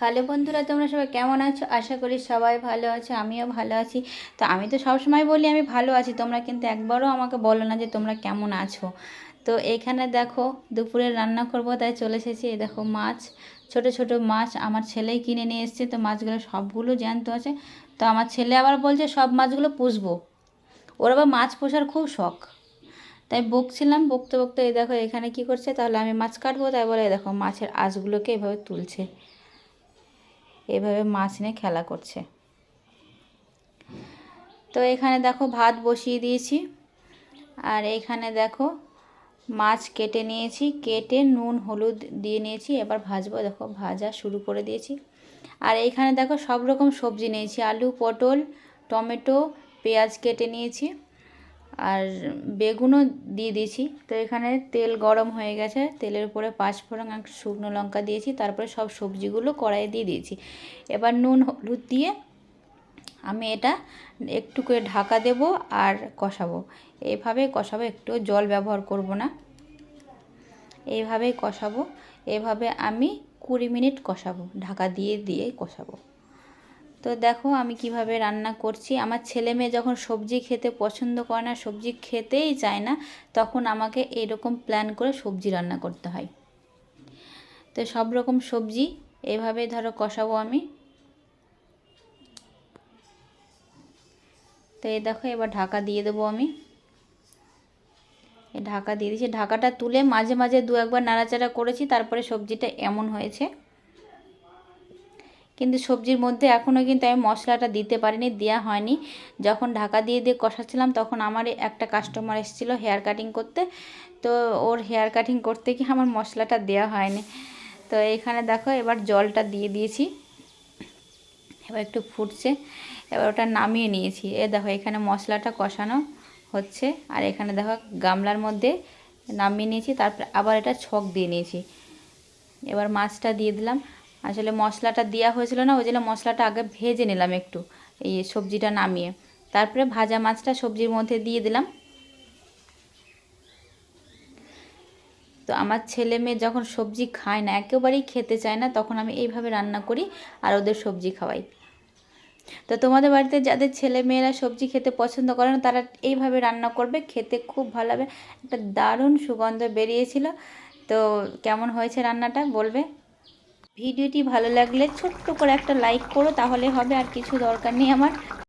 Hello বন্ধুরা, তোমরা সবাই কেমন আছো? আশা করি সবাই ভালো আছো, আমিও ভালো আছি। তো আমি তো সবসময় বলি আমি ভালো আছি, তোমরা কিন্তু একবারও আমাকে বলো না যে তোমরা কেমন আছো। তো এখানে দেখো, দুপুরে রান্না করব, তাই চলে এসেছি। এই দেখো মাছ, ছোট ছোট মাছ আমার ছেলেই কিনে নিয়ে এসছে। তো মাছগুলো সবগুলো জ্যান্ত আছে। তো আমার ছেলে আবার বলছে, সব মাছগুলো পুষবো। ওর আবার মাছ পোষার খুব শখ। তাই বকছিলাম, বকতে বকতে এই দেখো এখানে কি করছে, তাহলে আমি মাছ কাটবো। তাই বলে দেখো মাছের আঁশগুলোকে এভাবে তুলছে। এভাবে মাছ নিয়ে খেলা করছে। তো এখানে দেখো ভাত বসিয়ে দিয়েছি। আর এখানে দেখো মাছ কেটে নিয়েছি, কেটে নুন, হলুদ দিয়ে নিয়েছি, এবার ভাজবো। দেখো ভাজা শুরু করে দিয়েছি। আর এইখানে দেখো সব রকম সবজি নিয়েছি, আলু, পটল, টমেটো, পেঁয়াজ কেটে নিয়েছি। আর বেগুনও দিয়ে দিয়েছি। তো এখানে তেল গরম হয়ে গেছে, তেলের উপরে পাঁচফোড়ন এক শুকনো লঙ্কা দিয়েছি, তারপরে সব সবজিগুলো কড়াইয়ে দিয়ে দিয়েছি। এবার নুন, হলুদ দিয়ে আমি এটা একটু করে ঢাকা দেব আর কষাবো। এইভাবে কষাবো একটু জল ব্যবহার করব না। এইভাবেই কষাবো, এভাবে আমি কুড়ি মিনিট কষাবো, ঢাকা দিয়ে দিয়ে কষাবো। তো দেখো আমি কীভাবে রান্না করছি। আমার ছেলে মেয়ে যখন সবজি খেতে পছন্দ করে না, সবজি খেতেই চায় না, তখন আমাকে এরকম প্ল্যান করে সবজি রান্না করতে হয়। তো সব রকম সবজি এভাবে ধরো কষাবো আমি। তো এই দেখো এবার ঢাকা দিয়ে দেবো আমি। ঢাকা দিয়ে দিয়েছি ঢাকাটা তুলে মাঝে মাঝে দু একবার নাড়াচাড়া করেছি, তারপরে সবজিটা এমন হয়েছে। কিন্তু সবজির মধ্যে এখনও কিন্তু আমি মশলাটা দিতে পারিনি দেওয়া হয়নি। যখন ঢাকা দিয়ে দিয়ে কষাচ্ছিলাম, তখন আমার একটা কাস্টমার এসেছিল হেয়ার কাটিং করতে। তো ওর হেয়ার কাটিং করতে কি আমার মশলাটা দেওয়া হয়নি। তো এখানে দেখো, এবার জলটা দিয়ে দিয়েছি। এবার একটু ফুটছে। এবার ওটা নামিয়ে নিয়েছি। এ দেখো, এখানে মশলাটা কষানো হচ্ছে। আর এখানে দেখো, গামলার মধ্যে নামিয়ে নিয়েছি। তারপরে আবার এটা ছক দিয়ে নিয়েছি। এবার মাছটা দিয়ে দিলাম। আসলে মশলাটা দেওয়া হয়েছিল না, ওই জন্য মশলাটা আগে ভেজে নিলাম একটু, এই সবজিটা নামিয়ে। তারপরে ভাজা মাছটা সবজির মধ্যে দিয়ে দিলাম। তো আমার ছেলে মেয়ে যখন সবজি খায় না, একেবারেই খেতে চায় না, তখন আমি এইভাবে রান্না করি আর ওদের সবজি খাওয়াই। তো তোমাদের বাড়িতে যাদের ছেলে মেয়েরা সবজি খেতে পছন্দ করে না, তারা এইভাবে রান্না করবে, খেতে খুব ভালো হবে একটা দারুণ সুগন্ধ বেরিয়েছিল। তো কেমন হয়েছে রান্নাটা বলবে? ভিডিওটি ভালো লাগলে ছোট্ট করে একটা লাইক করো, তাহলে হবে আর কিছু দরকার নেই আমার।